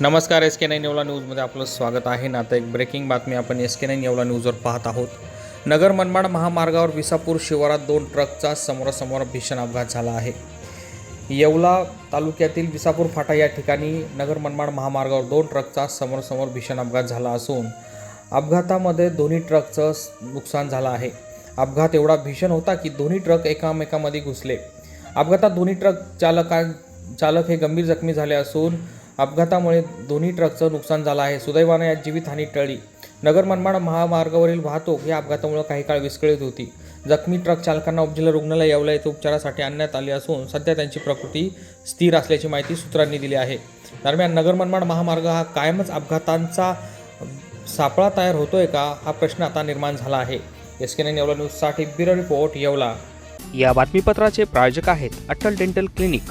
नमस्कार S K nine Yeola न्यूजमध्ये आपलं स्वागत आहे. ना आता एक ब्रेकिंग बातमी आपण एस के नाईन येवला न्यूजवर पाहत आहोत. नगर मनमाड महामार्गावर विसापूर शिवारात दोन ट्रकचा समोरासमोर भीषण अपघात झाला आहे. येवला तालुक्यातील विसापूर फाटा या ठिकाणी नगर मनमाड महामार्गावर दोन ट्रकचा समोरासमोर भीषण अपघात झाला असून अपघातामध्ये दोन्ही ट्रकचं नुकसान झालं आहे. अपघात एवढा भीषण होता की दोन्ही ट्रक एकामेकामध्ये घुसले. अपघातात दोन्ही ट्रक चालका चालक हे गंभीर जखमी झाले असून अपघातामुळे दोन्ही ट्रकचं नुकसान झालं आहे. सुदैवानं यात जीवितहानी टळली नगर मनमाड महामार्गावरील वाहतूक या अपघातामुळे काही काळ विस्कळीत होती. जखमी ट्रक चालकांना उपजिल्हा रुग्णालय येवला येथे उपचारासाठी आणण्यात आले असून सध्या त्यांची प्रकृती स्थिर असल्याची माहिती सूत्रांनी दिली आहे. दरम्यान नगर मनमाड महामार्ग हा कायमच अपघातांचा सापळा तयार होतोय का हा प्रश्न आता निर्माण झाला आहे. एस के नाईन येवला न्यूजसाठी ब्युरो रिपोर्ट येवला. या बातमीपत्राचे प्रायोजक आहेत Atal dental clinic.